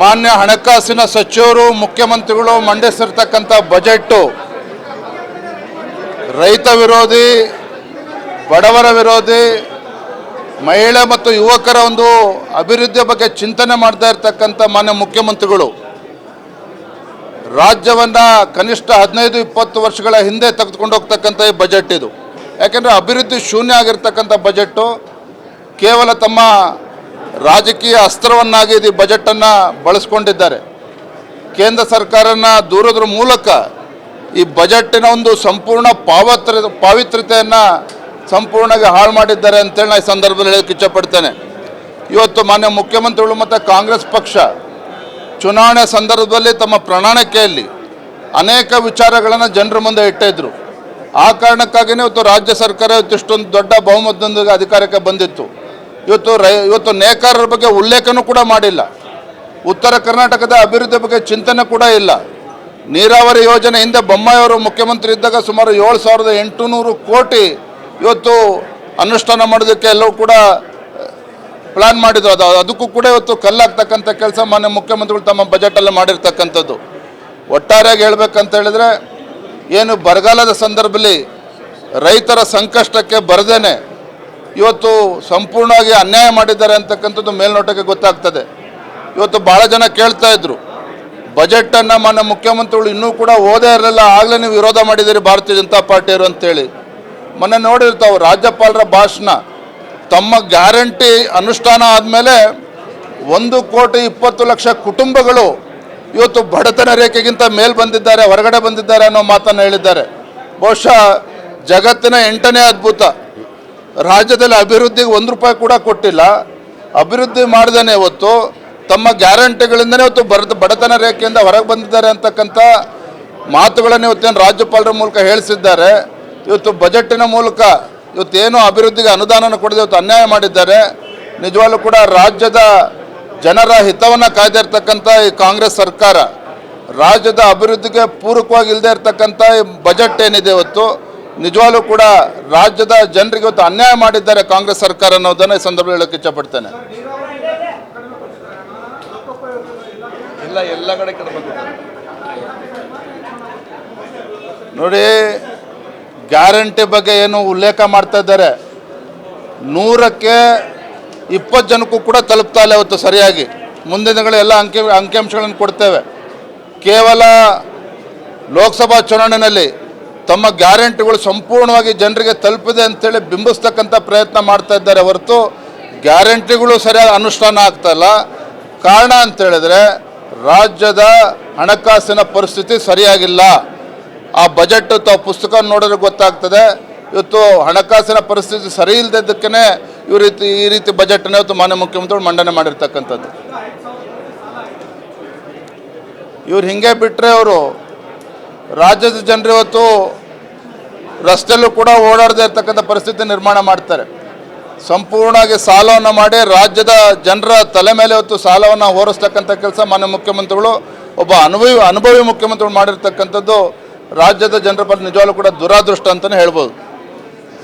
ಮಾನ್ಯ ಹಣಕಾಸಿನ ಸಚಿವರು, ಮುಖ್ಯಮಂತ್ರಿಗಳು ಮಂಡಿಸಿರ್ತಕ್ಕಂಥ ಬಜೆಟ್ಟು, ರೈತ ವಿರೋಧಿ, ಬಡವರ ವಿರೋಧಿ, ಮಹಿಳೆ ಮತ್ತು ಯುವಕರ ಒಂದು ಅಭಿವೃದ್ಧಿಯ ಬಗ್ಗೆ ಚಿಂತನೆ ಮಾಡ್ತಾ ಇರ್ತಕ್ಕಂಥ ಮಾನ್ಯ ಮುಖ್ಯಮಂತ್ರಿಗಳು, ರಾಜ್ಯವನ್ನು ಕನಿಷ್ಠ ಹದಿನೈದು, ಇಪ್ಪತ್ತು ವರ್ಷಗಳ ಹಿಂದೆ ತೆಗೆದುಕೊಂಡು ಹೋಗ್ತಕ್ಕಂಥ ಈ ಬಜೆಟ್ ಇದು. ಯಾಕೆಂದರೆ ಅಭಿವೃದ್ಧಿ ಶೂನ್ಯ ಆಗಿರ್ತಕ್ಕಂಥ ಬಜೆಟ್ಟು, ಕೇವಲ ತಮ್ಮ ರಾಜಕೀಯ ಅಸ್ತ್ರವನ್ನಾಗಿ ಈ ಬಜೆಟನ್ನು ಬಳಸ್ಕೊಂಡಿದ್ದಾರೆ. ಕೇಂದ್ರ ಸರ್ಕಾರನ ದೂರದ್ರ ಮೂಲಕ ಈ ಬಜೆಟ್ಟಿನ ಒಂದು ಸಂಪೂರ್ಣ ಪಾವತ್ರ, ಪಾವಿತ್ರ್ಯತೆಯನ್ನು ಸಂಪೂರ್ಣವಾಗಿ ಹಾಳು ಮಾಡಿದ್ದಾರೆ ಅಂತೇಳಿ ನಾನು ಈ ಸಂದರ್ಭದಲ್ಲಿ ಹೇಳಕ್ಕೆ ಇಚ್ಛಪಡ್ತೇನೆ. ಇವತ್ತು ಮಾನ್ಯ ಮುಖ್ಯಮಂತ್ರಿಗಳು ಮತ್ತು ಕಾಂಗ್ರೆಸ್ ಪಕ್ಷ ಚುನಾವಣೆ ಸಂದರ್ಭದಲ್ಲಿ ತಮ್ಮ ಪ್ರಣಾಳಿಕೆಯಲ್ಲಿ ಅನೇಕ ವಿಚಾರಗಳನ್ನು ಜನರ ಮುಂದೆ ಇಟ್ಟಿದ್ರು ಆ ಕಾರಣಕ್ಕಾಗಿಯೇ ಇವತ್ತು ರಾಜ್ಯ ಸರ್ಕಾರ ಇವತ್ತು ಇಷ್ಟೊಂದು ದೊಡ್ಡ ಬಹುಮತದೊಂದಿಗೆ ಅಧಿಕಾರಕ್ಕೆ ಬಂದಿತ್ತು. ಇವತ್ತು ರೈ, ಇವತ್ತು ನೇಕಾರರ ಬಗ್ಗೆ ಉಲ್ಲೇಖನೂ ಕೂಡ ಮಾಡಿಲ್ಲ. ಉತ್ತರ ಕರ್ನಾಟಕದ ಅಭಿವೃದ್ಧಿ ಬಗ್ಗೆ ಚಿಂತನೆ ಕೂಡ ಇಲ್ಲ. ನೀರಾವರಿ ಯೋಜನೆ ಹಿಂದೆ ಬೊಮ್ಮಾಯಿಯವರು ಮುಖ್ಯಮಂತ್ರಿ ಇದ್ದಾಗ ಸುಮಾರು ಏಳು ಸಾವಿರದ ಎಂಟುನೂರು ಕೋಟಿ ಇವತ್ತು ಅನುಷ್ಠಾನ ಮಾಡೋದಕ್ಕೆ ಎಲ್ಲವೂ ಕೂಡ ಪ್ಲಾನ್ ಮಾಡಿದ್ರು. ಅದು, ಅದಕ್ಕೂ ಕೂಡ ಇವತ್ತು ಕಲ್ಲಾಗ್ತಕ್ಕಂಥ ಕೆಲಸ ಮಾನ್ಯ ಮುಖ್ಯಮಂತ್ರಿಗಳು ತಮ್ಮ ಬಜೆಟಲ್ಲಿ ಮಾಡಿರ್ತಕ್ಕಂಥದ್ದು. ಒಟ್ಟಾರೆಯಾಗಿ ಹೇಳ್ಬೇಕಂತ ಹೇಳಿದ್ರೆ, ಏನು ಬರಗಾಲದ ಸಂದರ್ಭದಲ್ಲಿ ರೈತರ ಸಂಕಷ್ಟಕ್ಕೆ ಬರದೇನೆ ಇವತ್ತು ಸಂಪೂರ್ಣವಾಗಿ ಅನ್ಯಾಯ ಮಾಡಿದ್ದಾರೆ ಅಂತಕ್ಕಂಥದ್ದು ಮೇಲ್ನೋಟಕ್ಕೆ ಗೊತ್ತಾಗ್ತದೆ. ಇವತ್ತು ಭಾಳ ಜನ ಕೇಳ್ತಾ ಇದ್ರು. ಬಜೆಟನ್ನು ಮಾನ್ಯ ಮುಖ್ಯಮಂತ್ರಿಗಳು ಇನ್ನೂ ಕೂಡ ಓದೇ ಇರಲಿಲ್ಲ, ಆಗಲೇ ನೀವು ವಿರೋಧ ಮಾಡಿದ್ದೀರಿ ಭಾರತೀಯ ಜನತಾ ಪಾರ್ಟಿಯವರು ಅಂತೇಳಿ. ಮೊನ್ನೆ ನೋಡಿರ್ತಾವೆ ರಾಜ್ಯಪಾಲರ ಭಾಷಣ. ತಮ್ಮ ಗ್ಯಾರಂಟಿ ಅನುಷ್ಠಾನ ಆದಮೇಲೆ ಒಂದು ಕೋಟಿ ಇಪ್ಪತ್ತು ಲಕ್ಷ ಕುಟುಂಬಗಳು ಇವತ್ತು ಬಡತನ ರೇಖೆಗಿಂತ ಮೇಲ್ ಬಂದಿದ್ದಾರೆ, ಹೊರಗಡೆ ಬಂದಿದ್ದಾರೆ ಅನ್ನೋ ಮಾತನ್ನು ಹೇಳಿದ್ದಾರೆ. ಬಹುಶಃ ಜಗತ್ತಿನ ಎಂಟನೇ ಅದ್ಭುತ. ರಾಜ್ಯದಲ್ಲಿ ಅಭಿವೃದ್ಧಿಗೆ ಒಂದು ರೂಪಾಯಿ ಕೂಡ ಕೊಟ್ಟಿಲ್ಲ. ಅಭಿವೃದ್ಧಿ ಮಾಡ್ದೇನೆ ಇವತ್ತು ತಮ್ಮ ಗ್ಯಾರಂಟಿಗಳಿಂದನೇ ಇವತ್ತು ಬರದ ಬಡತನ ರೇಖೆಯಿಂದ ಹೊರಗೆ ಬಂದಿದ್ದಾರೆ ಅಂತಕ್ಕಂಥ ಮಾತುಗಳನ್ನು ಇವತ್ತೇನು ರಾಜ್ಯಪಾಲರ ಮೂಲಕ ಹೇಳಿಸಿದ್ದಾರೆ. ಇವತ್ತು ಬಜೆಟ್ಟಿನ ಮೂಲಕ ಇವತ್ತೇನು ಅಭಿವೃದ್ಧಿಗೆ ಅನುದಾನನ ಕೊಡದೆ ಇವತ್ತು ಅನ್ಯಾಯ ಮಾಡಿದ್ದಾರೆ. ನಿಜವಾಗ್ಲೂ ಕೂಡ ರಾಜ್ಯದ ಜನರ ಹಿತವನ್ನು ಕಾಯ್ದಿರ್ತಕ್ಕಂಥ ಈ ಕಾಂಗ್ರೆಸ್ ಸರ್ಕಾರ ರಾಜ್ಯದ ಅಭಿವೃದ್ಧಿಗೆ ಪೂರಕವಾಗಿ ಇಲ್ಲದೆ ಇರತಕ್ಕಂಥ ಈ ಬಜೆಟ್ ಏನಿದೆ ಇವತ್ತು ನಿಜವಾಗ್ಲೂ ಕೂಡ ರಾಜ್ಯದ ಜನರಿಗೆ ಇವತ್ತು ಅನ್ಯಾಯ ಮಾಡಿದ್ದಾರೆ ಕಾಂಗ್ರೆಸ್ ಸರ್ಕಾರ ಅನ್ನೋದನ್ನು ಈ ಸಂದರ್ಭದಲ್ಲಿ ಹೇಳಕ್ಕೆ ಇಚ್ಛಪಡ್ತೇನೆ. ಎಲ್ಲ ನೋಡಿ, ಗ್ಯಾರಂಟಿ ಬಗ್ಗೆ ಏನು ಉಲ್ಲೇಖ ಮಾಡ್ತಾ ಇದ್ದಾರೆ. ನೂರಕ್ಕೆ ಇಪ್ಪತ್ತು ಜನಕ್ಕೂ ಕೂಡ ತಲುಪ್ತಾ ಇಲ್ಲ ಇವತ್ತು ಸರಿಯಾಗಿ. ಮುಂದಿನ ದಿನಗಳು ಎಲ್ಲ ಅಂಕಿ ಅಂಕಿಅಂಶಗಳನ್ನು ಕೊಡ್ತೇವೆ. ಕೇವಲ ಲೋಕಸಭಾ ಚುನಾವಣೆಯಲ್ಲಿ ತಮ್ಮ ಗ್ಯಾರಂಟಿಗಳು ಸಂಪೂರ್ಣವಾಗಿ ಜನರಿಗೆ ತಲುಪಿದೆ ಅಂತೇಳಿ ಬಿಂಬಿಸ್ತಕ್ಕಂಥ ಪ್ರಯತ್ನ ಮಾಡ್ತಾ ಇದ್ದಾರೆ ಹೊರತು ಗ್ಯಾರಂಟಿಗಳು ಸರಿಯಾದ ಅನುಷ್ಠಾನ ಆಗ್ತಾ ಇಲ್ಲ. ಕಾರಣ ಅಂತ ಹೇಳಿದ್ರೆ ರಾಜ್ಯದ ಹಣಕಾಸಿನ ಪರಿಸ್ಥಿತಿ ಸರಿಯಾಗಿಲ್ಲ. ಆ ಬಜೆಟ್ ತಾವು ಪುಸ್ತಕ ನೋಡಿದ್ರೆ ಗೊತ್ತಾಗ್ತದೆ. ಇವತ್ತು ಹಣಕಾಸಿನ ಪರಿಸ್ಥಿತಿ ಸರಿ ಇಲ್ಲದಿದ್ದಕ್ಕೇ ಈ ರೀತಿ ಈ ರೀತಿ ಬಜೆಟನ್ನು ಇವತ್ತು ಮಾನ್ಯ ಮುಖ್ಯಮಂತ್ರಿಗಳು ಮಂಡನೆ ಮಾಡಿರ್ತಕ್ಕಂಥದ್ದು. ಇವ್ರು ಹಿಂಗೆ ಬಿಟ್ಟರೆ ಅವರು ರಾಜ್ಯದ ಜನರು ಇವತ್ತು ರಸ್ತೆಯಲ್ಲೂ ಕೂಡ ಓಡಾಡದೇ ಇರ್ತಕ್ಕಂಥ ಪರಿಸ್ಥಿತಿ ನಿರ್ಮಾಣ ಮಾಡ್ತಾರೆ. ಸಂಪೂರ್ಣವಾಗಿ ಸಾಲವನ್ನು ಮಾಡಿ ರಾಜ್ಯದ ಜನರ ತಲೆ ಮೇಲೆ ಇವತ್ತು ಸಾಲವನ್ನು ಹೋರಿಸ್ತಕ್ಕಂಥ ಕೆಲಸ ಮಾನ್ಯ ಮುಖ್ಯಮಂತ್ರಿಗಳು, ಒಬ್ಬ ಅನುಭವಿ ಅನುಭವಿ ಮುಖ್ಯಮಂತ್ರಿಗಳು ಮಾಡಿರ್ತಕ್ಕಂಥದ್ದು ರಾಜ್ಯದ ಜನರ ಪರ ನಿಜವಾಗ್ಲೂ ಕೂಡ ದುರಾದೃಷ್ಟ ಅಂತಲೇ ಹೇಳ್ಬೋದು.